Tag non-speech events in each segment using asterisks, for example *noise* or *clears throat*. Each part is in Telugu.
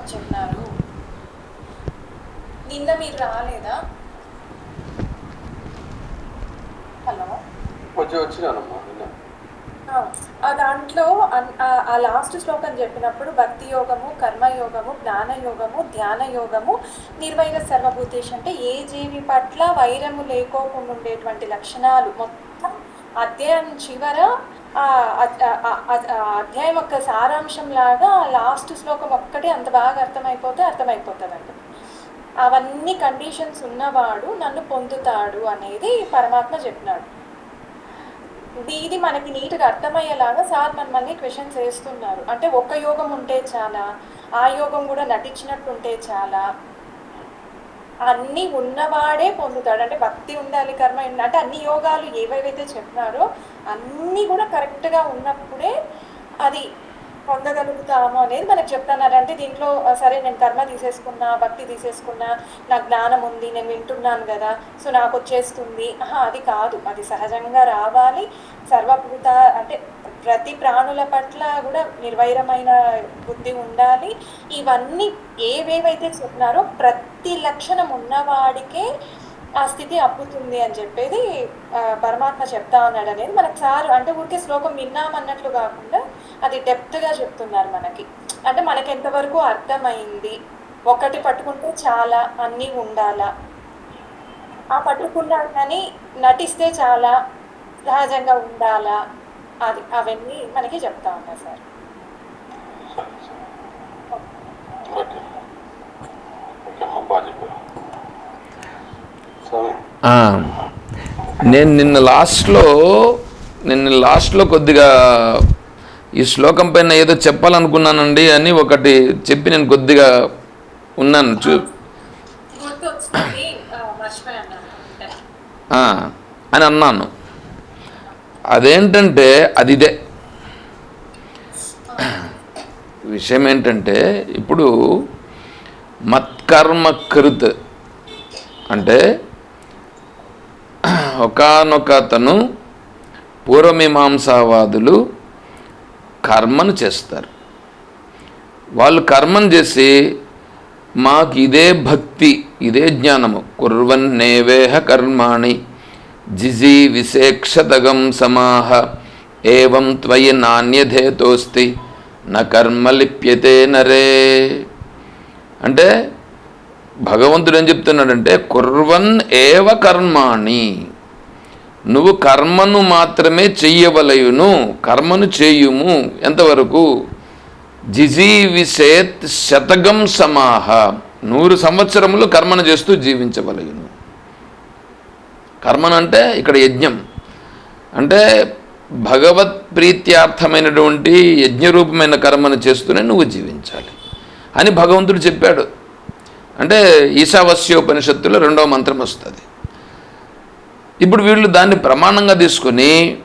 శ్లోకం చెప్పినారు నిన్న మీరు రాలేదా? హలో? వచ్చి వచ్చినానమ్మా ఆ, దాంట్లో ఆ- లాస్ట్ శ్లోకం చెప్పినప్పుడు భక్తి యోగము కర్మయోగము జ్ఞాన యోగము ధ్యాన యోగము నిర్వైర సర్వభూతేష్ అంటే ఏ జీవి పట్ల వైరము లేకోకుండా ఉండేటువంటి లక్షణాలు మొత్తం అధ్యాయం చివర అధ్యాయం యొక్క సారాంశం లాగా లాస్ట్ శ్లోకం ఒక్కటే అంత బాగా అర్థమైపోతే అర్థమైపోతుందండి. అవన్నీ కండిషన్స్ ఉన్నవాడు నన్ను పొందుతాడు అనేది పరమాత్మ చెప్పినాడు. ఇది- ఇది మనకి నీట్గా అర్థమయ్యేలాగా సార్ మనల్ని క్వశ్చన్స్ వేస్తున్నారు. అంటే ఒక యోగం ఉంటే చాలా ఆ యోగం కూడా నటించినట్టు ఉంటే చాలా అన్నీ ఉన్నవాడే పొందుతాడు. అంటే భక్తి ఉండాలి కర్మ అంటే అన్ని యోగాలు ఏవేవైతే చెప్పినారో అన్నీ కూడా కరెక్ట్గా ఉన్నప్పుడే అది పొందగలుగుతాము అనేది మనకు చెప్తున్నారు. అంటే దీంట్లో సరే నేను కర్మ తీసేసుకున్నా భక్తి తీసేసుకున్నా నాకు జ్ఞానం ఉంది నేను వింటున్నాను కదా సో నాకు వచ్చేస్తుంది. ఆహా, అది కాదు. అది సహజంగా రావాలి. సర్వభూత అంటే ప్రతి ప్రాణుల పట్ల కూడా నిర్వైరమైన బుద్ధి ఉండాలి. ఇవన్నీ ఏవేవైతే చెప్పినారో ప్రతి లక్షణం ఉన్నవాడికే ఆ స్థితి అప్పుతుంది అని చెప్పేది పరమాత్మ చెప్తా ఉన్నాడు అనేది మనకు సారు అంటే ఊరికే శ్లోకం విన్నామన్నట్లు కాకుండా అది డెప్త్గా చెప్తున్నారు మనకి. అంటే మనకి ఎంతవరకు అర్థమైంది? ఒకటి పట్టుకుంటే చాలా అన్నీ ఉండాలా? ఆ పట్టుకున్నా కానీ నటిస్తే చాలా సహజంగా ఉండాలా? అది అవన్నీ మనకి చెప్తా ఉన్నారు సార్. నేను నిన్న లాస్ట్లో నిన్న లాస్ట్లో కొద్దిగా ఈ శ్లోకం పైన ఏదో చెప్పాలనుకున్నానండి అని ఒకటి చెప్పి నేను కొద్దిగా ఉన్నాను. చూ అని అన్నాను. అదేంటంటే అది ఇదే విషయం ఏంటంటే ఇప్పుడు మత్కర్మ కృత్ అంటే ఒకనొక అతను పూర్వమీమాంసావాదులు కర్మను చేస్తారు. వాళ్ళు కర్మను చేసి మాకు ఇదే భక్తి ఇదే జ్ఞానము. కుర్వన్నేవేహ కర్మాణి. జిజి విశేక్షతగం సమాహ ఏవం త్వయి నాణ్యధేతోస్తి న కర్మ లిప్యతే నరే అంటే భగవంతుడు ఏం చెప్తున్నాడంటే కుర్వన్ ఏవ కర్మాణి నువ్వు కర్మను మాత్రమే చెయ్యవలయును కర్మను చేయుము ఎంతవరకు? జిజీవిసేత్ శతగం సమాహ నూరు సంవత్సరములు కర్మను చేస్తూ జీవించవలయును. కర్మను అంటే ఇక్కడ యజ్ఞం. అంటే భగవత్ ప్రీత్యార్థమైనటువంటి యజ్ఞరూపమైన కర్మను చేస్తూనే నువ్వు జీవించాలి అని భగవంతుడు చెప్పాడు. అంటే ఈశావస్యోపనిషత్తులో రెండవ మంత్రం వస్తుంది. ఇప్పుడు వీళ్ళు దాన్ని ప్రమాణంగా తీసుకొని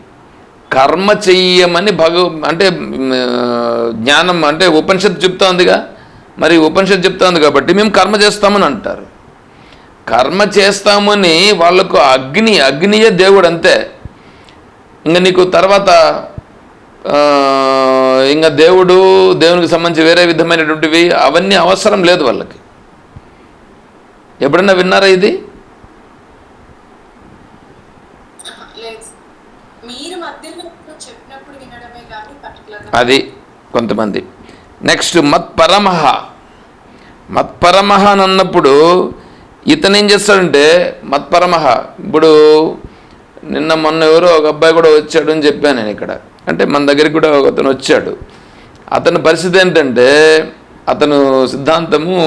కర్మ చెయ్యమని భగ అంటే జ్ఞానం అంటే ఉపనిషత్తు చెప్తా ఉందిగా మరి ఉపనిషత్తు చెప్తా ఉంది కాబట్టి మేము కర్మ చేస్తామని అంటారు. కర్మ చేస్తామని వాళ్ళకు అగ్ని అగ్నియే దేవుడు అంతే ఇంకా నీకు తర్వాత ఇంకా దేవుడు దేవునికి సంబంధించి వేరే విధమైనటువంటివి అవన్నీ అవసరం లేదు వాళ్ళకి. ఎప్పుడన్నా విన్నారా ఇది? అది కొంతమంది. నెక్స్ట్ మత్పరమహ. మత్పరమహ అని అన్నప్పుడు ఇతను ఏం చేస్తాడంటే మత్పరమహ ఇప్పుడు నిన్న మొన్న ఎవరో ఒక అబ్బాయి కూడా వచ్చాడు అని చెప్పాను నేను ఇక్కడ. అంటే మన దగ్గరికి కూడా ఒక అతను వచ్చాడు. అతని పరిస్థితి ఏంటంటే అతను సిద్ధాంతము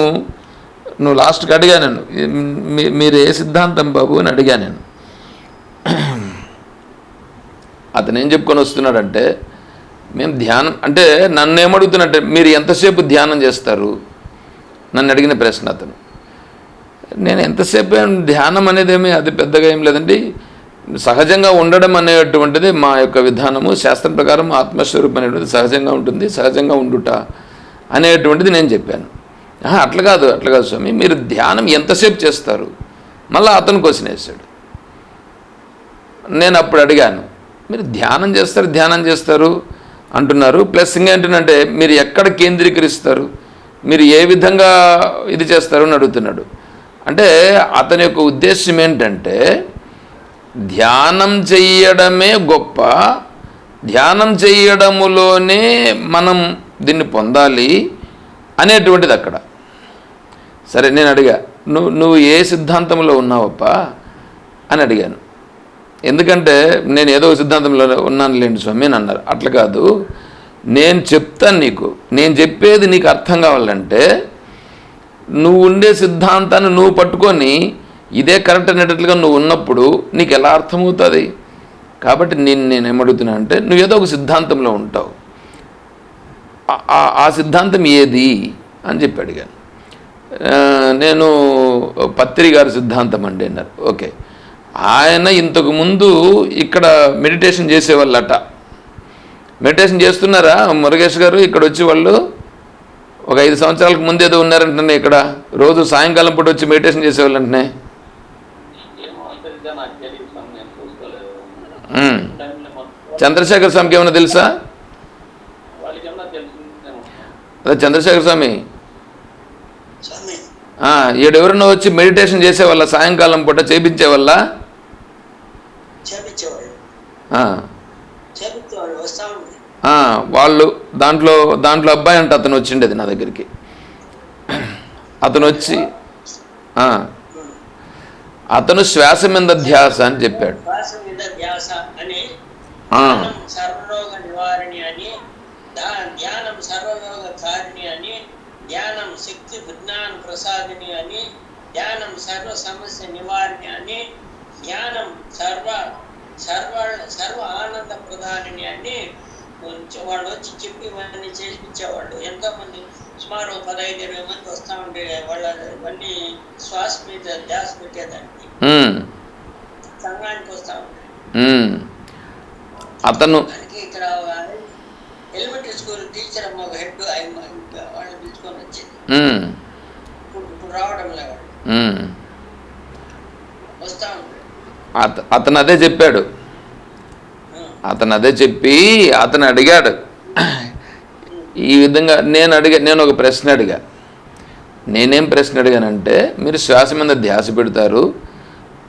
నువ్వు లాస్ట్కి అడిగా నేను "మీ- మీరు ఏ సిద్ధాంతం బాబు అని అడిగా నేను. అతను ఏం చెప్పుకొని వస్తున్నాడంటే మేము ధ్యానం అంటే నన్ను ఏమడుగుతున్నట్టే మీరు ఎంతసేపు ధ్యానం చేస్తారు? నన్ను అడిగిన ప్రశ్న అతను. నేను ఎంతసేపు ధ్యానం అనేది ఏమి అది పెద్దగా ఏం లేదండి. సహజంగా ఉండడం అనేటువంటిది మా యొక్క విధానము శాస్త్రం ప్రకారం ఆత్మస్వరూపం అనేటువంటిది సహజంగా ఉంటుంది సహజంగా ఉండుట అనేటువంటిది నేను చెప్పాను. అట్లా కాదు అట్లా కాదు స్వామి. మీరు ధ్యానం ఎంతసేపు చేస్తారు? మళ్ళీ అతను క్వశ్చన్ వేశాడు. నేను అప్పుడు అడిగాను మీరు ధ్యానం చేస్తారు ధ్యానం చేస్తారు అంటున్నారు. ప్లస్ ఇంకేంటంటే మీరు ఎక్కడ కేంద్రీకరిస్తారు? మీరు ఏ విధంగా ఇది చేస్తారు అని అడుగుతున్నాడు. అంటే అతని యొక్క ఉద్దేశం ఏంటంటే ధ్యానం చెయ్యడమే గొప్ప. ధ్యానం చెయ్యడములోనే మనం దీన్ని పొందాలి అనేటువంటిది అక్కడ. సరే నేను అడిగా నువ్వు నువ్వు ఏ సిద్ధాంతంలో ఉన్నావప్ప? అని అడిగాను. ఎందుకంటే నేను ఏదో సిద్ధాంతంలో ఉన్నాను లేండి స్వామి అని అన్నారు. అట్లా కాదు. నేను చెప్తాను నీకు. నేను చెప్పేది నీకు అర్థం కావాలంటే నువ్వు ఉండే సిద్ధాంతాన్ని నువ్వు పట్టుకొని ఇదే కరెక్ట్ అనేటట్లుగా నువ్వు ఉన్నప్పుడు నీకు ఎలా అర్థమవుతుంది? కాబట్టి నేను నేను ఏమడుగుతున్నా అంటే నువ్వు ఏదో ఒక సిద్ధాంతంలో ఉంటావు. ఆ- సిద్ధాంతం ఏది అని చెప్పి అడిగాను. నేను పత్రి గారి సిద్ధాంతం అండి అన్నారు. ఓకే. ఆయన ఇంతకు ముందు ఇక్కడ మెడిటేషన్ చేసేవాళ్ళట. మెడిటేషన్ చేస్తున్నారా మురుగేష్ గారు? ఇక్కడ వచ్చి వాళ్ళు ఒక ఐదు సంవత్సరాలకు ముందు ఏదో ఉన్నారంటనే ఇక్కడ? రోజు సాయంకాలం పూట వచ్చి మెడిటేషన్. టైంలో మొత్తం చంద్రశేఖర్ స్వామికి ఏమైనా తెలుసా? అదే చంద్రశేఖర్ స్వామి. ఈడెవరన్నా వచ్చి మెడిటేషన్ చేసేవాళ్ళ సాయంకాలం పూట చేపించేవాళ్ళ? చేపించేవాళ్ళు వాళ్ళు దాంట్లో దాంట్లో అబ్బాయి అంటే అతను వచ్చిండేది నా దగ్గరికి. అతను వచ్చి ఆ, అతను శ్వాస మీద ధ్యాస అని చెప్పాడు. శ్వాస మీద ధ్యాస అని ఆ, ధ్యానం సర్వరోగ నివారణి అని దా- ధ్యానం సర్వరోగ కారిణి అని ధ్యానం శక్తి విజ్ఞాన ప్రసాదిని అని ధ్యానం సర్వ సమస్య నివారణి అని ధ్యానం సర్వ సర్వ సర్వ ఆనంద ప్రధానిని అని కొంచెం వాళ్ళు వచ్చి చెప్పి ఇవన్నీ చేయించేవాళ్ళు ఎంతో మంది సుమారు పదహైదు ఇరవై మంది వస్తూ ఉండే వాళ్ళ ఇవన్నీ శ్వాస మీద ధ్యాస పెట్టేదానికి సంఘానికి వస్తూ ఉండే. ఉమ్. అతను ఇక్కడ ఎలిమెంటరీ స్కూల్ టీచర్ అమ్మ ఒక హెడ్ వాళ్ళని పిలుచుకొని వచ్చింది. ఇప్పుడు రావడం లేదు. వస్తా ఉంటాడు అత అతను అదే చెప్పాడు. అతను అదే చెప్పి అతను అడిగాడు. ఈ విధంగా నేను అడిగా నేను ఒక ప్రశ్న అడిగా. నేనేం ప్రశ్న అడిగానంటే మీరు శ్వాస మీద ధ్యాస పెడతారు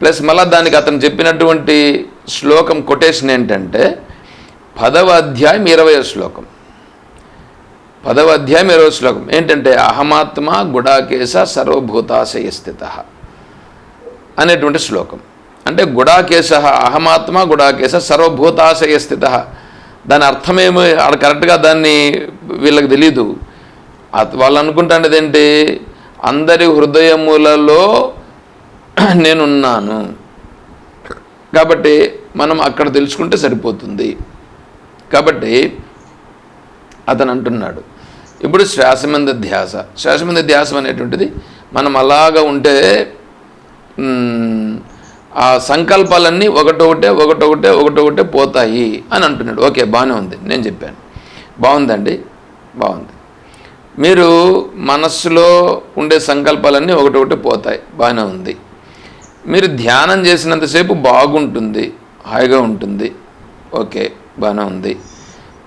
ప్లస్ మళ్ళీ దానికి అతను చెప్పినటువంటి శ్లోకం కొటేషన్ ఏంటంటే పదవ అధ్యాయం ఇరవై శ్లోకం. పదవ అధ్యాయం ఇరవై శ్లోకం. ఏంటంటే అహమాత్మ గుడాకేశ సర్వభూతాశయ స్థిత అనేటువంటి శ్లోకం. అంటే గుడాకేశ అహమాత్మ గుడాకేశ సర్వభూతాశయ స్థిత. దాని అర్థమేమో ఆడ కరెక్ట్గా దాన్ని వీళ్ళకి తెలీదు. వాళ్ళు అనుకుంటాండేది ఏంటి? అందరి హృదయములలో నేనున్నాను. కాబట్టి మనం అక్కడ తెలుసుకుంటే సరిపోతుంది. కాబట్టి అతను అంటున్నాడు. ఇప్పుడు శ్వాస మీద ధ్యాస. శ్వాస మీద ధ్యాసం అనేటువంటిది మనం అలాగా ఉంటే ఆ సంకల్పాలన్నీ ఒకటొకటే ఒకటొకటే ఒకటొకటే పోతాయి అని అంటున్నాడు. ఓకే బాగానే ఉంది. నేను చెప్పాను. బాగుందండి? బాగుంది. మీరు మనస్సులో ఉండే సంకల్పాలన్నీ ఒకటొకటి పోతాయి. బాగానే ఉంది. మీరు ధ్యానం చేసినంతసేపు బాగుంటుంది. హాయిగా ఉంటుంది. ఓకే బాగానే ఉంది.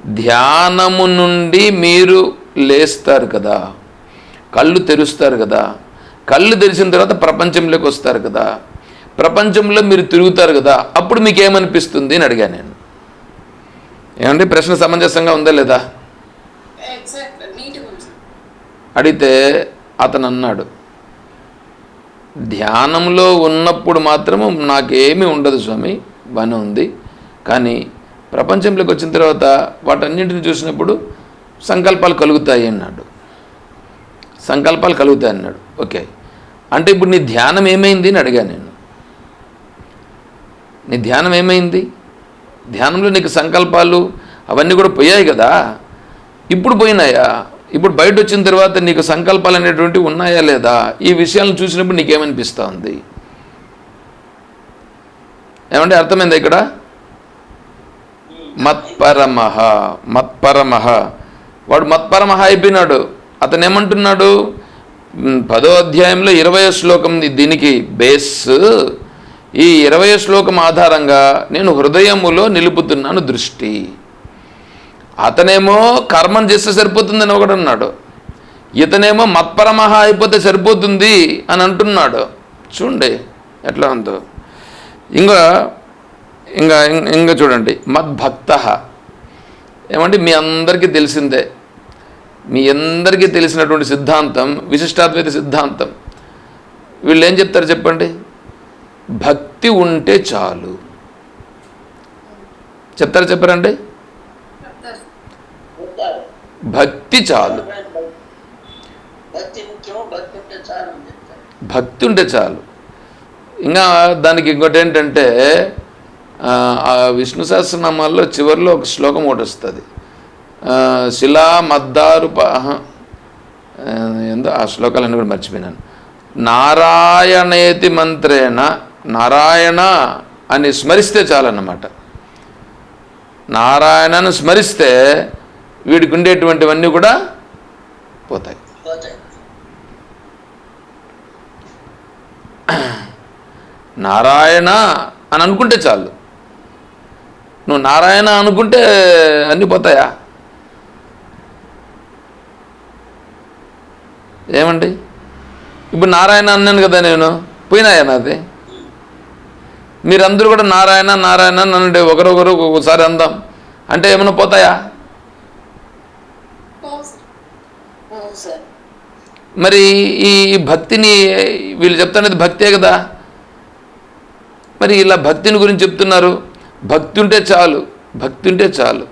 ధ్యానము నుండి మీరు లేస్తారు కదా. కళ్ళు తెరుస్తారు కదా. కళ్ళు తెరిచిన తర్వాత ప్రపంచంలోకి వస్తారు కదా. ప్రపంచంలో మీరు తిరుగుతారు కదా అప్పుడు మీకు ఏమనిపిస్తుంది అని అడిగాను నేను. ఏమండి ప్రశ్న సమంజసంగా ఉందా లేదా? అడిగితే అతను అన్నాడు ధ్యానంలో ఉన్నప్పుడు మాత్రము నాకేమీ ఉండదు స్వామి బాగానే ఉంది. కానీ ప్రపంచంలోకి వచ్చిన తర్వాత వాటన్నింటిని చూసినప్పుడు సంకల్పాలు కలుగుతాయి అన్నాడు. సంకల్పాలు కలుగుతాయి అన్నాడు. ఓకే. అంటే ఇప్పుడు నీ ధ్యానం ఏమైంది అని అడిగాను నేను. నీ ధ్యానం ఏమైంది? ధ్యానంలో నీకు సంకల్పాలు అవన్నీ కూడా పోయాయి కదా? ఇప్పుడు పోయినాయా? ఇప్పుడు బయట వచ్చిన తర్వాత నీకు సంకల్పాలు అనేటువంటివి ఉన్నాయా లేదా? ఈ విషయాలను చూసినప్పుడు నీకేమనిపిస్తూ ఉంది ఏమంటే అర్థమైంది ఇక్కడ? మత్పరమహ మత్పరమహ. వాడు మత్పరమహ అయిపోయినాడు. అతను ఏమంటున్నాడు పదో అధ్యాయంలో ఇరవయో శ్లోకం దీనికి బేస్. ఈ ఇరవై శ్లోకం ఆధారంగా నేను హృదయములో నిలుపుతున్నాను దృష్టి. అతనేమో కర్మం చేస్తే సరిపోతుందని ఒకడు అన్నాడు. ఇతనేమో మత్పరమహ అయిపోతే సరిపోతుంది అని అంటున్నాడు. చూడండి ఎట్లా ఉందో. ఇంకా ఇంకా ఇంకా చూడండి. మద్భక్త. ఏమంటే మీ అందరికీ తెలిసిందే. మీ అందరికీ తెలిసినటువంటి సిద్ధాంతం విశిష్టాద్వైత సిద్ధాంతం. వీళ్ళు ఏం చెప్తారు చెప్పండి? భక్తి ఉంటే చాలు. చెప్తారా చెప్పారండి? భక్తి చాలు. భక్తి ఉంటే చాలు. ఇంకా దానికి ఇంకోటి ఏంటంటే ఆ, విష్ణు సహస్రనామాల్లో చివరిలో ఒక శ్లోకం ఒకటి వస్తుంది. శిలా మద్దారు ఏందో ఆ శ్లోకాలన్నీ కూడా మర్చిపోయినాను. నారాయణేతి మంత్రేణ నారాయణ అని స్మరిస్తే చాలన్నమాట. నారాయణను స్మరిస్తే వీడికి ఉండేటువంటివన్నీ కూడా పోతాయి. నారాయణ అని అనుకుంటే చాలు. నువ్వు నారాయణ అనుకుంటే అన్నీ పోతాయా? ఏమండి? ఇప్పుడు నారాయణ అన్నాను కదా నేను. పోయినాయా నాది? మీరందరూ కూడా నారాయణ నారాయణ అంటే ఒకరొకరు ఒకసారి అందాం. అంటే ఏమైనా పోతాయా? మరి ఈ భక్తిని వీళ్ళు చెప్తున్నది భక్తే కదా? మరి ఇలా భక్తిని గురించి చెప్తున్నారు. భక్తి ఉంటే చాలు భక్తి ఉంటే చాలు.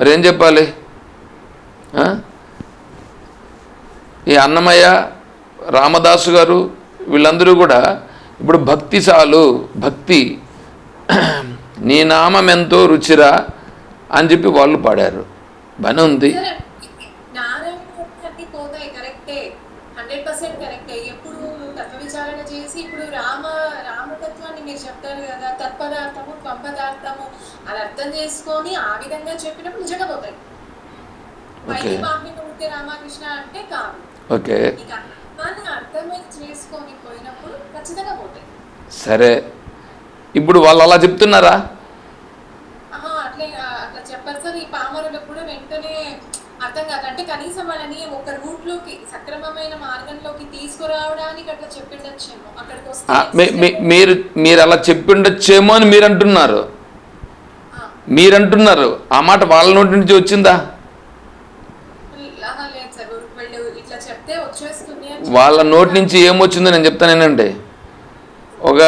మరి ఏం చెప్పాలి? ఈ అన్నమయ్య రామదాసు గారు వీళ్ళందరూ కూడా ఇప్పుడు భక్తి చాలు భక్తి. *clears throat* నీ నామం ఎంతో రుచిరా అని చెప్పి వాళ్ళు పాడారు. బాగానే ఉంది. కాదు ఓకే. సరే. ఇప్పుడు వాళ్ళు అలా చెప్తున్నారా? ఆహా, అట్లే ఆ, అట్లా చెప్పారు సార్. ఈ పామరులకు కూడా వెంటనే అర్థం కాదు అంటే కనీసం వాళ్ళని ఒక రూట్లోకి సక్రమమైన మార్గంలోకి తీసుకురావడానికి అట్లా చెప్పిండొచ్చేమో. అక్కడికి ఆ, మీ- మీ- వస్తే మీరు మీరు అలా చెప్పిండొచ్చేమో అని మీరు అంటున్నారు మీరంటున్నారు. ఆ మాట వాళ్ళ నోటి నుంచి వచ్చిందా ఆహా, లేదు సార్ ఊరికి వెళ్ళి ఇట్లా చెప్తే వచ్చేస్తుంది అని వాళ్ళ నోటి నుంచి ఏమొచ్చిందో నేను చెప్తాను ఏంటంటే ఒక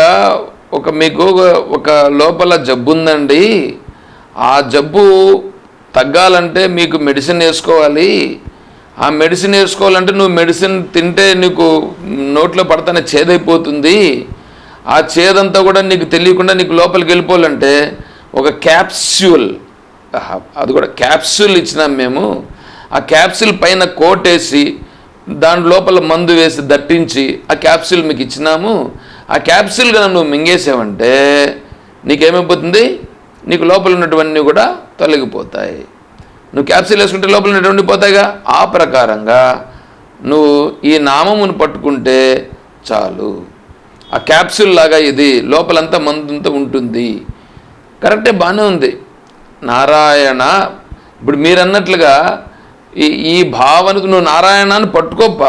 ఒక మీకు ఒక- ఒక లోపల జబ్బు ఉందండి ఆ జబ్బు తగ్గాలంటే మీకు మెడిసిన్ వేసుకోవాలి. ఆ మెడిసిన్ వేసుకోవాలంటే నువ్వు మెడిసిన్ తింటే నీకు నోట్లో పడతానే చేదైపోతుంది. ఆ చేదంతా కూడా నీకు తెలియకుండా నీకు లోపలికి వెళ్ళిపోవాలంటే ఒక క్యాప్స్యూల్ అది కూడా క్యాప్సూల్ ఇచ్చినాం మేము. ఆ క్యాప్సూల్ పైన కోట్ వేసి దాని లోపల మందు వేసి దట్టించి ఆ క్యాప్సిల్ మీకు ఇచ్చినాము. ఆ క్యాప్సిల్ కనుక నువ్వు మింగేసావంటే నీకేమైపోతుంది? నీకు లోపల ఉన్నటువన్నీ కూడా తొలగిపోతాయి. నువ్వు క్యాప్సిల్ వేసుకుంటే లోపల ఉన్నటువంటి పోతాయిగా? ఆ ప్రకారంగా నువ్వు ఈ నామమును పట్టుకుంటే చాలు. ఆ క్యాప్సిల్ లాగా ఇది లోపలంతా మందంతా ఉంటుంది. కరెక్టే బాగానే ఉంది. నారాయణ ఇప్పుడు మీరు అన్నట్లుగా ఈ ఈ భావనకు నువ్వు నారాయణాన్ని పట్టుకోప్పా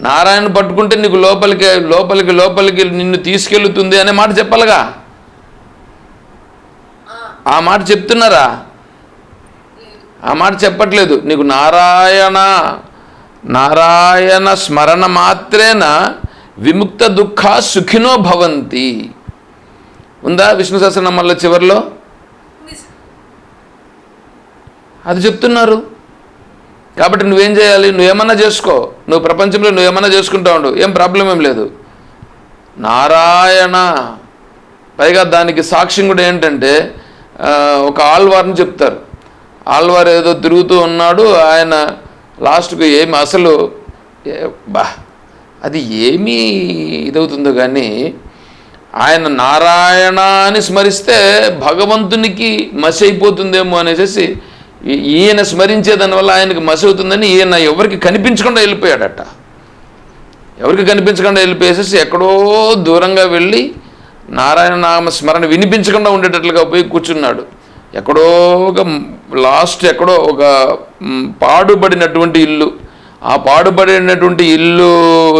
నారాయణ పట్టుకుంటే నీకు లోపలికి లోపలికి లోపలికి నిన్ను తీసుకెళ్తుంది అనే మాట చెప్పాలిగా? ఆ, మాట చెప్తున్నారా? ఆ మాట చెప్పట్లేదు. నీకు నారాయణ నారాయణ స్మరణ మాత్రేన విముక్త దుఃఖ సుఖినో భవంతి. ఉందా విష్ణు సహస్రనామాల చివరిలో. అది చెప్తున్నారు. కాబట్టి నువ్వేం చేయాలి? నువ్వేమన్నా చేసుకో. నువ్వు ప్రపంచంలో నువ్వేమన్నా చేసుకుంటా ఉండు. ఏం ప్రాబ్లం ఏం లేదు. నారాయణ. పైగా దానికి సాక్ష్యం కూడా ఏంటంటే ఒక ఆళ్వార్ని చెప్తారు. ఆళ్వార్ ఏదో తిరుగుతూ ఉన్నాడు. ఆయన లాస్ట్కు ఏమి అసలు బా అది ఏమీ ఇదవుతుందో కానీ ఆయన నారాయణ అని స్మరిస్తే భగవంతునికి మసి అయిపోతుందేమో అనేసి ఈయన స్మరించే దానివల్ల ఆయనకి మసవుతుందని ఈయన ఎవరికి కనిపించకుండా వెళ్ళిపోయాడట. ఎవరికి కనిపించకుండా వెళ్ళిపోయేసేసి ఎక్కడో దూరంగా వెళ్ళి నారాయణ నామ స్మరణ వినిపించకుండా ఉండేటట్లుగా పోయి కూర్చున్నాడు. ఎక్కడో ఒక లాస్ట్ ఎక్కడో ఒక పాడుబడినటువంటి ఇల్లు. ఆ పాడుబడినటువంటి ఇల్లు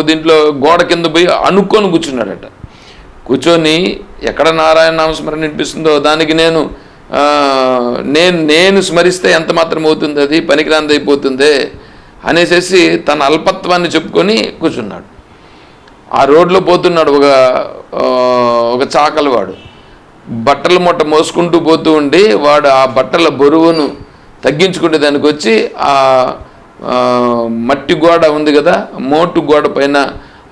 దీంట్లో గోడ కింద పోయి అనుకొని కూర్చున్నాడట. కూర్చొని ఎక్కడ నారాయణ నామస్మరణ వినిపిస్తుందో దానికి నేను నేను నేను స్మరిస్తే ఎంత మాత్రం అవుతుంది? అది పనికిరాంది అయిపోతుంది? అనేసేసి తన అల్పత్వాన్ని చెప్పుకొని కూర్చున్నాడు. ఆ రోడ్లో పోతున్నాడు ఒక ఒక చాకలవాడు బట్టల మూట మోసుకుంటూ పోతూ ఉండి వాడు ఆ బట్టల బరువును తగ్గించుకునే దానికి వచ్చి ఆ మట్టి గోడ ఉంది కదా మోటు గోడ పైన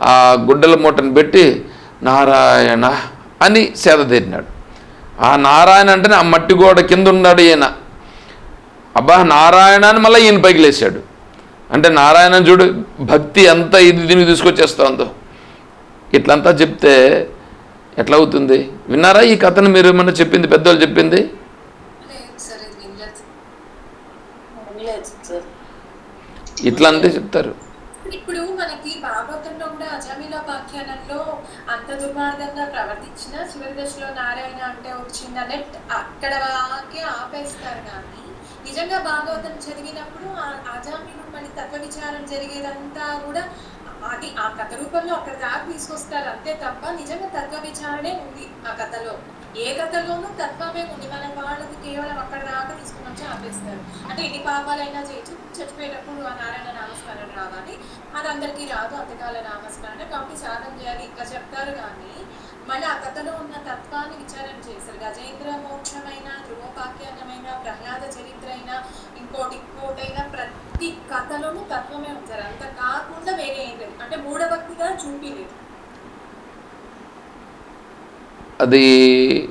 ఆ గుడ్డల మూటను పెట్టి నారాయణ అని సేదతీరినాడు ఆ నారాయణ అంటేనే ఆ మట్టి గోడ కింద ఉన్నాడు ఈయన. అబ్బా నారాయణ అని మళ్ళీ ఈయన పైకి లేచాడు అంటే నారాయణ చూడు భక్తి ఎంత ఇది దీనికి తీసుకొచ్చేస్తుందో. ఇట్లంతా చెప్తే ఎట్లా అవుతుంది? విన్నారా ఈ కథను మీరు ఏమన్నా చెప్పింది పెద్దవాళ్ళు చెప్పింది? ఇట్లా అంతే చెప్తారు. ఇప్పుడు మనకి భాగవతంలో కూడా అజామిలోపాఖ్యానంలో అంత దుర్మార్గంగా ప్రవర్తించిన చివరి దశలో నారాయణ అంటే వచ్చిందనే అక్కడ వాకే ఆపేస్తారు కానీ నిజంగా భాగవతం చదివినప్పుడు ఆ అజామిలు మళ్ళీ తత్వ విచారం జరిగేదంతా కూడా అది ఆ కథ రూపంలో అక్కడ దాకా తీసుకొస్తారు. అంతే తప్ప నిజంగా తత్వ విచారణే ఉంది ఆ కథలో. ఏ కథలోనూ తత్వమే ఉంది. మన వాళ్ళకి కేవలం అక్కడ దాకా తీసుకుని వచ్చి ఆపేస్తారు. అంటే ఎన్ని పాపాలైనా చేయొచ్చు. చచ్చిపోయేటప్పుడు ఆ నారాయణ నామస్మరణ రావాలి. అది అందరికీ రాదు. అంతకాల నామస్మరణ. కాబట్టి సాధన చేయాలి. ఇట్లా చెప్తారు కానీ మళ్ళీ ఆ కథలో ఉన్న తత్వాన్ని విచారణ చేశారు గజేంద్ర మోక్షమైన ధ్రువోపాఖ్యానమైన ప్రహ్లాద చరిత్ర అయినా ఇంకోటి ఇంకోటైనా ప్రతి కథలోనూ తత్వమే ఉంటారు అంత కాకుండా వేరే ఏం లేదు. అంటే మూఢభక్తిగా చూపిలేదు అది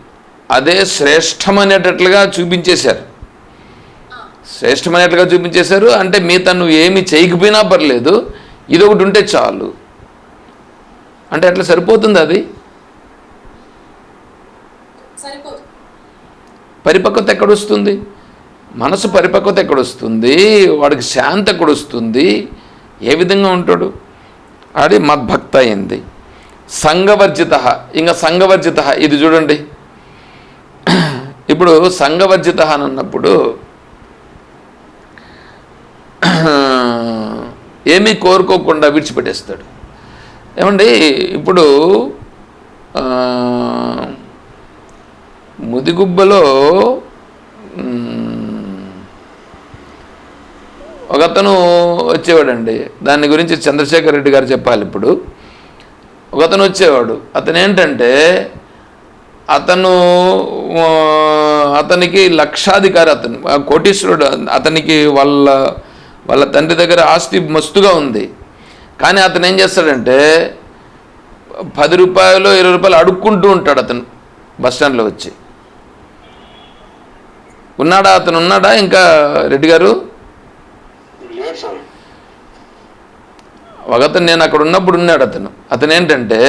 అదే శ్రేష్టమనేటట్లుగా చూపించేశారు. శ్రేష్టమనేట్లుగా చూపించేశారు. అంటే మీ తను ఏమి చేయకపోయినా పర్లేదు. ఇది ఒకటి ఉంటే చాలు. అంటే అట్లా సరిపోతుంది అది? పరిపక్వత ఎక్కడొస్తుంది? మనసు పరిపక్వత ఎక్కడొస్తుంది? వాడికి శాంతి ఎక్కడొస్తుంది? ఏ విధంగా ఉంటాడు? అది మద్భక్త అయింది. సంఘవర్జిత. ఇంకా సంఘవర్జిత. ఇది చూడండి. ఇప్పుడు సంఘవర్జిత అని అన్నప్పుడు ఏమీ కోరుకోకుండా విడిచిపెట్టేస్తాడు. ఏమండి? ఇప్పుడు ముదిగుబ్బలో ఒకతను వచ్చేవాడండి. దాని గురించి చంద్రశేఖర్ రెడ్డి గారు చెప్పాలి ఇప్పుడు. ఒకతను వచ్చేవాడు. అతను ఏంటంటే అతను అతనికి లక్షాధికారి అతను కోటీశ్వరుడు అతనికి వాళ్ళ వాళ్ళ తండ్రి దగ్గర ఆస్తి మస్తుగా ఉంది. కానీ అతను ఏం చేస్తాడంటే పది రూపాయలు ఇరవై రూపాయలు అడుక్కుంటూ ఉంటాడు అతను బస్టాండ్లో వచ్చి. ఉన్నాడా? అతను ఉన్నాడా? ఇంకా రెడ్డి గారు? ఒకతను నేను అక్కడ ఉన్నప్పుడు ఉన్నాడు అతను. అతను ఏంటంటే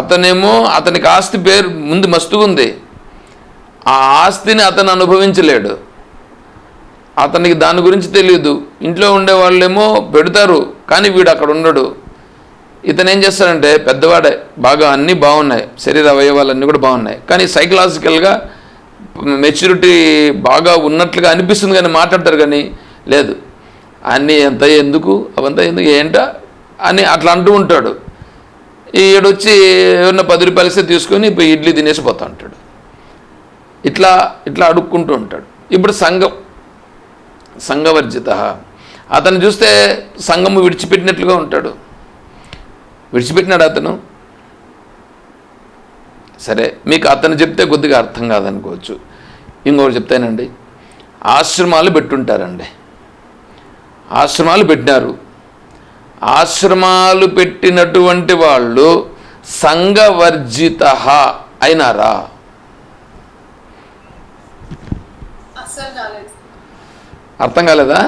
అతనేమో అతనికి ఆస్తి పేరు ముందు మస్తుగా ఉంది ఆ ఆస్తిని అతను అనుభవించలేడు. అతనికి దాని గురించి తెలియదు ఇంట్లో ఉండే వాళ్ళేమో పెడతారు కానీ వీడు అక్కడ ఉండడు. ఇతను ఏం చేస్తాడంటే పెద్దవాడే బాగా అన్నీ బాగున్నాయి. శరీర అవయవాలన్నీ కూడా బాగున్నాయి. కానీ సైకలాజికల్గా మెచ్యూరిటీ బాగా ఉన్నట్లుగా అనిపిస్తుంది కానీ మాట్లాడతారు కానీ లేదు. అన్నీ ఎంత ఎందుకు? అవంతా ఎందుకు? ఏంటా? అని అట్లా అంటూ ఉంటాడు. ఈడొచ్చి ఏమన్నా పది రూపాయలు ఇస్తే తీసుకొని ఇప్పుడు ఇడ్లీ తినేసి పోతా ఉంటాడు. ఇట్లా ఇట్లా అడుక్కుంటూ ఉంటాడు. ఇప్పుడు సంఘం సంఘవర్జిత. అతను చూస్తే సంఘము విడిచిపెట్టినట్లుగా ఉంటాడు. విడిచిపెట్టినాడు అతను. సరే మీకు అతను చెప్తే కొద్దిగా అర్థం కాదనుకోవచ్చు. ఇంకొకటి చెప్తానండి. ఆశ్రమాలు పెట్టుంటారండి. ఆశ్రమాలు పెట్టినారు. ఆశ్రమాలు పెట్టినటువంటి వాళ్ళు సంఘవర్జిత అయినారా? అర్థం. కాలేదు?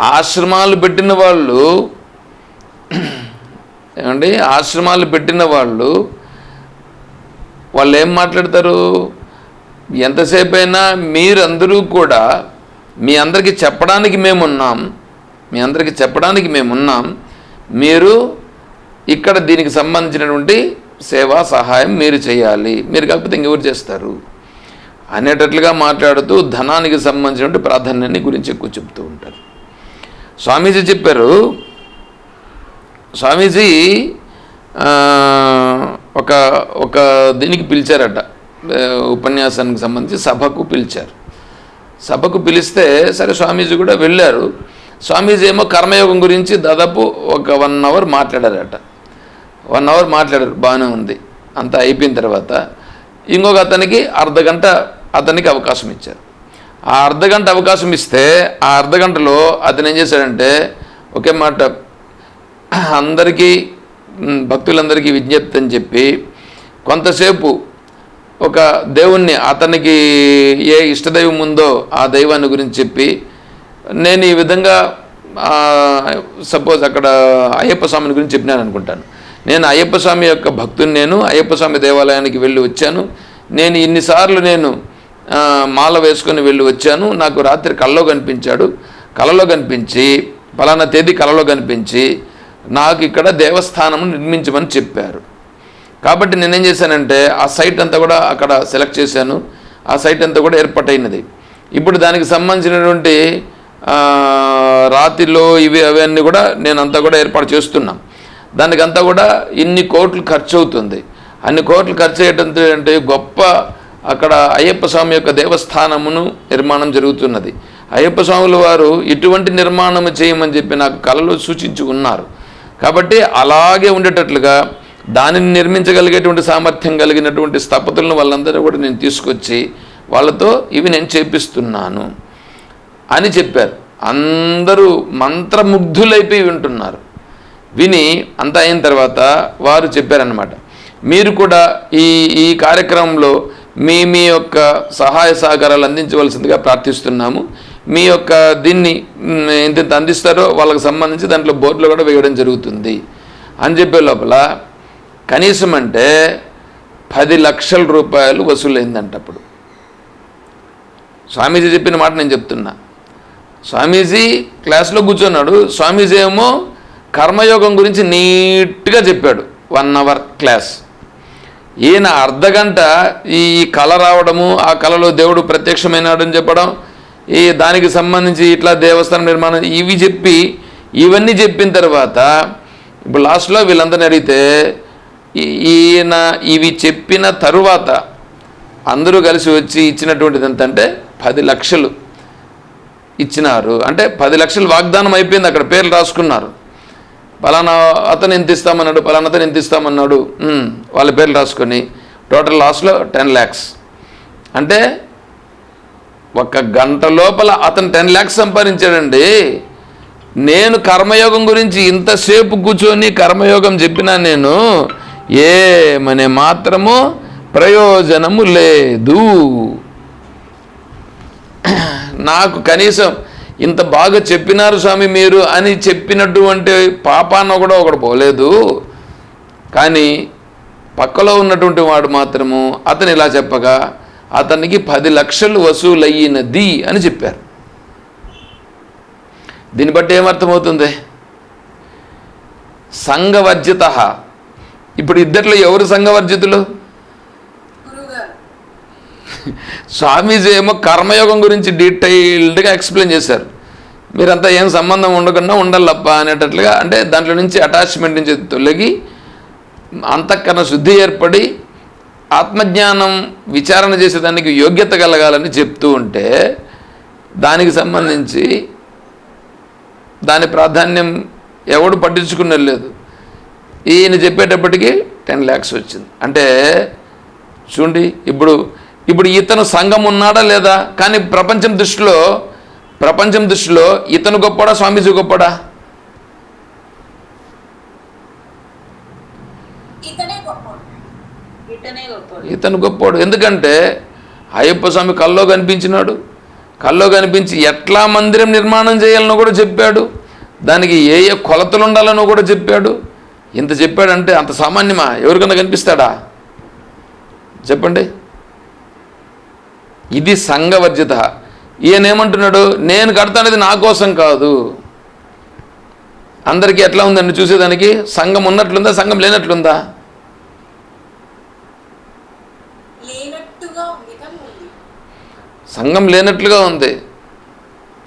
ఆశ్రమాలు పెట్టిన వాళ్ళు ఏమండి? ఆశ్రమాలు పెట్టిన వాళ్ళు వాళ్ళు ఏం మాట్లాడతారు? ఎంతసేపు అయినా మీరందరూ కూడా మీ అందరికీ చెప్పడానికి మేమున్నాం. మీ అందరికీ చెప్పడానికి మేమున్నాం. మీరు ఇక్కడ దీనికి సంబంధించినటువంటి సేవా సహాయం మీరు చేయాలి. మీరు కాకపోతే ఇంకెవరు చేస్తారు? అనేటట్లుగా మాట్లాడుతూ ధనానికి సంబంధించినటువంటి ప్రాధాన్యాన్ని గురించి ఎక్కువ చెప్తూ ఉంటారు. స్వామీజీ చెప్పారు స్వామీజీ ఒక ఒక దీనికి పిలిచారట. ఉపన్యాసానికి సంబంధించి సభకు పిలిచారు. సభకు పిలిస్తే సరే స్వామీజీ కూడా వెళ్ళారు. స్వామీజీ ఏమో కర్మయోగం గురించి దాదాపు ఒక వన్ అవర్ మాట్లాడారట. వన్ అవర్ మాట్లాడారు బాగానే ఉంది. అంతా అయిపోయిన తర్వాత ఇంకొక అతనికి అర్ధ గంట అతనికి అవకాశం ఇచ్చారు. ఆ అర్ధ గంట అవకాశం ఇస్తే ఆ అర్ధ గంటలో అతను ఏం చేశాడంటే ఒకే మాట అందరికీ భక్తులందరికీ విజ్ఞప్తి అని చెప్పి కొంతసేపు ఒక దేవుణ్ణి అతనికి ఏ ఇష్టదైవం ఉందో ఆ దైవాన్ని గురించి చెప్పి నేను ఈ విధంగా సపోజ్ అక్కడ అయ్యప్ప స్వామిని గురించి చెప్పినాను అనుకుంటాను. నేను అయ్యప్ప స్వామి యొక్క భక్తుని నేను అయ్యప్ప స్వామి దేవాలయానికి వెళ్ళి వచ్చాను. నేను ఇన్నిసార్లు నేను మాల వేసుకొని వెళ్ళి వచ్చాను. నాకు రాత్రి కళ్ళలో కనిపించాడు. కలలో కనిపించి పలానా తేదీ కలలో కనిపించి నాకు ఇక్కడ దేవస్థానం నిర్మించమని చెప్పారు. కాబట్టి నేనేం చేశానంటే ఆ సైట్ అంతా కూడా అక్కడ సెలెక్ట్ చేశాను. ఆ సైట్ అంతా కూడా ఏర్పాటైనది. ఇప్పుడు దానికి సంబంధించినటువంటి రాతిలో ఇవి అవన్నీ కూడా నేను అంతా కూడా ఏర్పాటు చేస్తున్నాం. దానికంతా కూడా ఇన్ని కోట్లు ఖర్చు అవుతుంది అన్ని కోట్లు ఖర్చు అయ్యేటంతో అంటే గొప్ప అక్కడ అయ్యప్ప స్వామి యొక్క దేవస్థానమును నిర్మాణం జరుగుతున్నది. అయ్యప్ప స్వాముల వారు ఇటువంటి నిర్మాణం చేయమని చెప్పి నాకు కళలో సూచించి ఉన్నారు. కాబట్టి అలాగే ఉండేటట్లుగా దానిని నిర్మించగలిగేటువంటి సామర్థ్యం కలిగినటువంటి స్థపతులను వాళ్ళందరూ కూడా నేను తీసుకొచ్చి వాళ్ళతో ఇవి నేను చేపిస్తున్నాను అని చెప్పారు. అందరూ మంత్రముగ్ధులైపోయి వింటున్నారు. విని అంత అయిన తర్వాత వారు చెప్పారన్నమాట. మీరు కూడా ఈ ఈ కార్యక్రమంలో మీ మీ యొక్క సహాయ సహకారాలు అందించవలసిందిగా ప్రార్థిస్తున్నాము. మీ యొక్క దీన్ని ఎంత ఎంత అందిస్తారో వాళ్ళకి సంబంధించి దాంట్లో బోర్డులో కూడా వేయడం జరుగుతుంది అని చెప్పే లోపల కనీసం అంటే పది లక్షల రూపాయలు వసూలైందంట అప్పుడు. స్వామీజీ చెప్పిన మాట నేను చెప్తున్నా. స్వామీజీ క్లాస్లో కూర్చున్నాడు. స్వామీజీ ఏమో కర్మయోగం గురించి నీట్గా చెప్పాడు. One hour class. ఈయన అర్ధగంట ఈ కళ రావడము ఆ కళలో దేవుడు ప్రత్యక్షమైనాడని చెప్పడం ఈ దానికి సంబంధించి ఇట్లా దేవస్థానం నిర్మాణం ఇవి చెప్పి ఇవన్నీ చెప్పిన తర్వాత ఇప్పుడు లాస్ట్లో వీళ్ళందరిని అడిగితే ఈయన ఇవి చెప్పిన తరువాత అందరూ కలిసి వచ్చి ఇచ్చినటువంటిది ఎంత అంటే పది లక్షలు ఇచ్చినారు. అంటే పది లక్షలు వాగ్దానం అయిపోయింది అక్కడ పేర్లు రాసుకున్నారు. పలానా అతను ఎంత ఇస్తామన్నాడు పలానా అతను ఎంత ఇస్తామన్నాడు వాళ్ళ పేర్లు రాసుకొని టోటల్ లాస్ట్లో టెన్ ల్యాక్స్. అంటే ఒక గంట లోపల అతను టెన్ ల్యాక్స్ సంపాదించాడండి. నేను కర్మయోగం గురించి ఇంతసేపు కూర్చొని కర్మయోగం చెప్పినా నేను ఏమనే మాత్రము ప్రయోజనము లేదు. నాకు కనీసం ఇంత బాగా చెప్పినారు స్వామి మీరు అని చెప్పినటువంటి పాపాన్న కూడా ఒకడు పోలేదు. కానీ పక్కలో ఉన్నటువంటి వాడు మాత్రము అతను ఇలా చెప్పగా అతనికి పది లక్షలు వసూలయ్యినది అని చెప్పారు. దీన్ని బట్టి ఏమర్థమవుతుంది? సంఘవర్జిత ఇప్పుడు ఇద్దట్లో ఎవరు సంఘవర్జితులు? స్వామీజీ ఏమో కర్మయోగం గురించి డీటెయిల్డ్గా ఎక్స్ప్లెయిన్ చేశారు. మీరంతా ఏం సంబంధం ఉండకుండా ఉండాలప్ప అనేటట్లుగా అంటే దాంట్లో నుంచి అటాచ్మెంట్ నుంచి తొలగి అంతఃకరణ శుద్ధి ఏర్పడి ఆత్మజ్ఞానం విచారణ చేసేదానికి యోగ్యత కలగాలని చెప్తూ ఉంటే దానికి సంబంధించి దాని ప్రాధాన్యం ఎవడు పట్టించుకునే లేదు. ఈయన చెప్పేటప్పటికి టెన్ ల్యాక్స్ వచ్చింది. అంటే చూడండి ఇప్పుడు ఇప్పుడు ఇతను సంఘం ఉన్నాడా లేదా? కానీ ప్రపంచం దృష్టిలో ప్రపంచం దృష్టిలో ఇతను గొప్పడా స్వామీజీ గొప్పడా? ఇతనే గొప్పోడు. ఇతనే గొప్ప ఇతను గొప్పోడు. ఎందుకంటే అయ్యప్ప స్వామి కల్లో కనిపించినాడు. కల్లో కనిపించి ఎట్లా మందిరం నిర్మాణం చేయాలనో కూడా చెప్పాడు. దానికి ఏ ఏ కొలతలు ఉండాలనో కూడా చెప్పాడు. ఇంత చెప్పాడంటే అంత సామాన్యమా? ఎవరికన్నా కనిపిస్తాడా? చెప్పండి. ఇది సంఘవర్జిత. ఈయన ఏమంటున్నాడు? నేను కడతానేది నా కోసం కాదు. అందరికీ ఎట్లా ఉందండి చూసేదానికి? సంఘం ఉన్నట్లుందా? సంఘం లేనట్లుందా? సంఘం లేనట్లుగా ఉంది.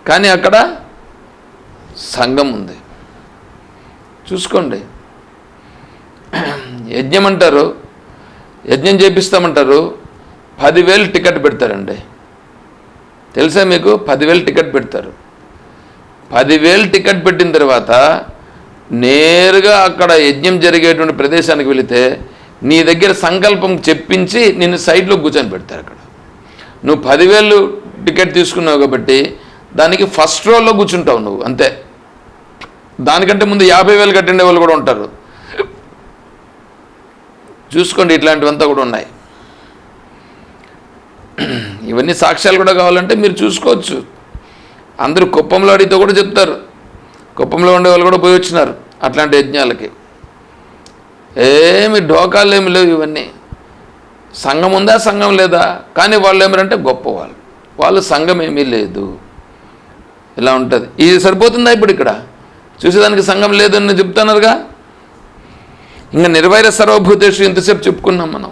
కానీ అక్కడ సంఘం ఉంది. చూసుకోండి. యజ్ఞం అంటారు యజ్ఞం చేపిస్తామంటారు పదివేలు టికెట్ పెడతారండి. తెలుసా మీకు? పదివేలు టికెట్ పెడతారు. పదివేలు టికెట్ పెట్టిన తర్వాత నేరుగా అక్కడ యజ్ఞం జరిగేటువంటి ప్రదేశానికి వెళితే నీ దగ్గర సంకల్పం చెప్పించి నిన్ను సైడ్లో కూర్చొని పెడతారు అక్కడ. నువ్వు పదివేలు టికెట్ తీసుకున్నావు కాబట్టి దానికి ఫస్ట్ రోల్లో కూర్చుంటావు నువ్వు అంతే. దానికంటే ముందు యాభై వేలు కట్టిండే వాళ్ళు కూడా ఉంటారు. చూసుకోండి ఇట్లాంటివంతా కూడా ఉన్నాయి. ఇవన్నీ సాక్ష్యాలు కూడా కావాలంటే మీరు చూసుకోవచ్చు. అందరూ కుప్పంలో అడిగితే కూడా చెప్తారు. కుప్పంలో ఉండే వాళ్ళు కూడా పోయి వచ్చినారు అట్లాంటి యజ్ఞాలకి. ఏమి ఢోకాలు ఏమి లేవు ఇవన్నీ. సంఘం ఉందా సంఘం లేదా? కానీ వాళ్ళు ఏమిరంటే గొప్పవాళ్ళు వాళ్ళు సంఘం ఏమీ లేదు. ఇలా ఉంటుంది. ఇది సరిపోతుందా ఇప్పుడు ఇక్కడ? చూసేదానికి సంఘం లేదని చెప్తున్నారుగా? ఇంకా నిర్వైర సర్వభూతేషు ఇంతసేపు చెప్పుకున్నాం మనం?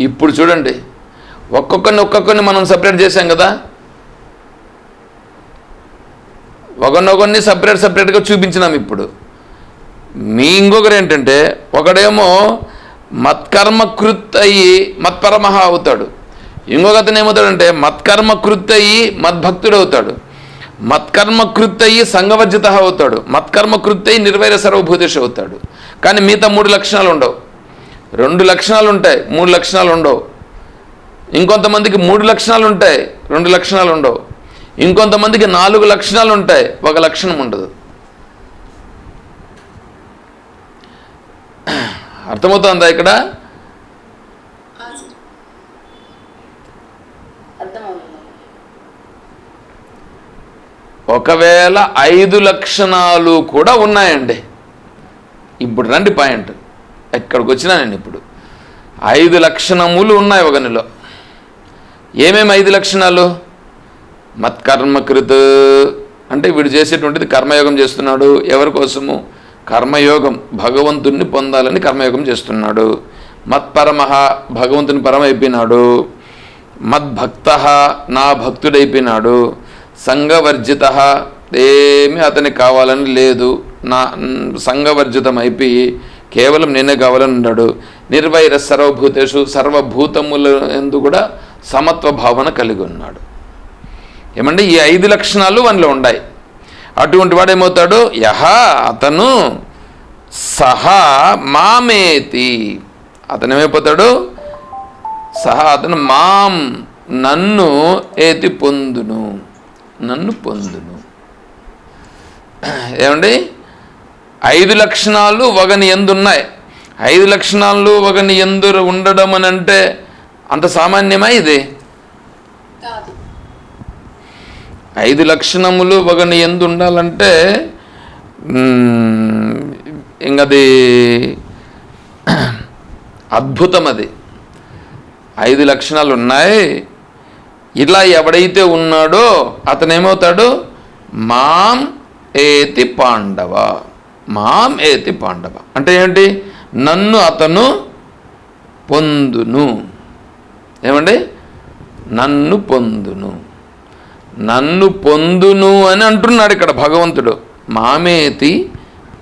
ఇప్పుడు చూడండి. ఒక్కొక్కరిని ఒక్కొక్కరిని మనం సపరేట్ చేశాం కదా? ఒకరినొకరిని సపరేట్ సపరేట్గా చూపించినాం ఇప్పుడు. మీ ఇంకొకరు ఏంటంటే ఒకడేమో మత్కర్మకృత్ అయ్యి మత్పరమహ అవుతాడు. ఇంకొక అతను ఏమవుతాడంటే మత్కర్మ అయ్యి మద్భక్తుడు అవుతాడు మత్కర్మ కృత్తయి సంఘవర్జిత అవుతాడు. మత్కర్మ కృత్తయి నిర్వైర సర్వభూతేష్ అవుతాడు. కానీ మిగతా మూడు లక్షణాలు ఉండవు. రెండు లక్షణాలు ఉంటాయి మూడు లక్షణాలు ఉండవు. ఇంకొంతమందికి మూడు లక్షణాలు ఉంటాయి రెండు లక్షణాలు ఉండవు. ఇంకొంతమందికి నాలుగు లక్షణాలు ఉంటాయి ఒక లక్షణం ఉండదు. అర్థమవుతుందా ఇక్కడ అర్థమవుతుంది ఒకవేళ ఐదు లక్షణాలు కూడా ఉన్నాయండి. ఇప్పుడు రండి పాయింట్. ఎక్కడికి వచ్చినా నేను ఇప్పుడు. ఐదు లక్షణములు ఉన్నాయి ఒకనిలో ఏమేమి ఐదు లక్షణాలు? మత్కర్మకృత్. అంటే వీడు చేసేటువంటిది కర్మయోగం చేస్తున్నాడు. ఎవరి కోసము? కర్మయోగం. భగవంతుణ్ణి పొందాలని కర్మయోగం చేస్తున్నాడు. మత్పరమ భగవంతుని పరమైపోయినాడు. మద్భక్త నా భక్తుడైపోయినాడు. సంఘవర్జిత. ఏమీ అతనికి కావాలని లేదు. నా సంఘవర్జితం అయిపోయి కేవలం నేనే కావాలని ఉన్నాడు నిర్వైర సర్వభూతేషు సర్వభూతముల ఎందు కూడా సమత్వ భావన కలిగి ఉన్నాడు. ఏమంటే ఈ ఐదు లక్షణాలు మనలో ఉన్నాయి అటువంటి వాడు ఏమవుతాడు? యహ అతను సహా మామేతి. అతను ఏమైపోతాడు సహా అతను మాం నన్ను ఏతి పొందును. నన్ను పొందును. ఏమండి? ఐదు లక్షణాలు ఒకని ఎందు ఉన్నాయి ఐదు లక్షణాలు ఒకని ఎందు ఉండడం అని అంటే అంత సామాన్యమా ఇది? ఐదు లక్షణములు ఒకని ఎందు ఉండాలంటే ఇంకది అద్భుతం అది ఐదు లక్షణాలు ఉన్నాయి ఇలా ఎవడైతే ఉన్నాడో అతనేమవుతాడు? మాం ఏతి పాండవ. మాం ఏతి పాండవ. అంటే ఏంటి నన్ను అతను పొందును. ఏమండి? నన్ను పొందును. నన్ను పొందును అని అంటున్నాడు ఇక్కడ భగవంతుడు. మామేతి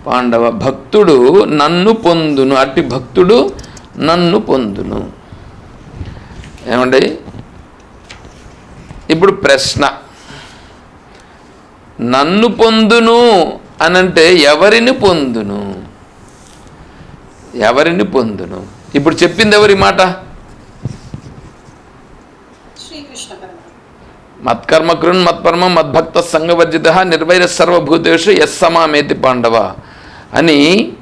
పాండవ భక్తుడు నన్ను పొందును. అట్టి భక్తుడు నన్ను పొందును. ఏమండి? ఇప్పుడు ప్రశ్న. నన్ను పొందును అనంటే ఎవరిని పొందును? ఎవరిని పొందును? ఇప్పుడు చెప్పింది ఎవరి మాట? మత్కర్మకృన్ మత్పరమ మద్భక్త సంగవర్జిత నిర్వైర సర్వభూతేషు యస్సమామేతి పాండవ అని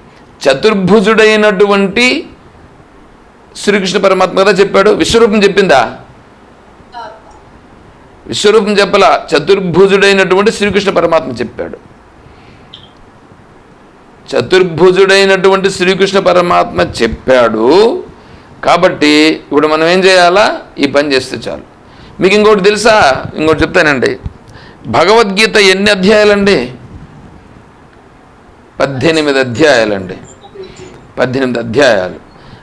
చతుర్భుజుడైనటువంటి శ్రీకృష్ణ పరమాత్మ కదా చెప్పాడు? విశ్వరూపం చెప్పిందా? విశ్వరూపం చెప్పల చతుర్భుజుడైనటువంటి శ్రీకృష్ణ పరమాత్మ చెప్పాడు. చతుర్భుజుడైనటువంటి శ్రీకృష్ణ పరమాత్మ చెప్పాడు. కాబట్టి ఇప్పుడు మనం ఏం చేయాలా? ఈ పని చేస్తే చాలు. మీకు ఇంకోటి తెలుసా? ఇంకోటి చెప్తానండి. భగవద్గీత ఎన్ని అధ్యాయాలండి? పద్దెనిమిది అధ్యాయాలండి. పద్దెనిమిది అధ్యాయాలు.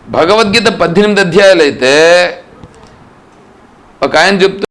భగవద్గీత పద్దెనిమిది అధ్యాయాలు అయితే ఒక ఆయన చెప్తూ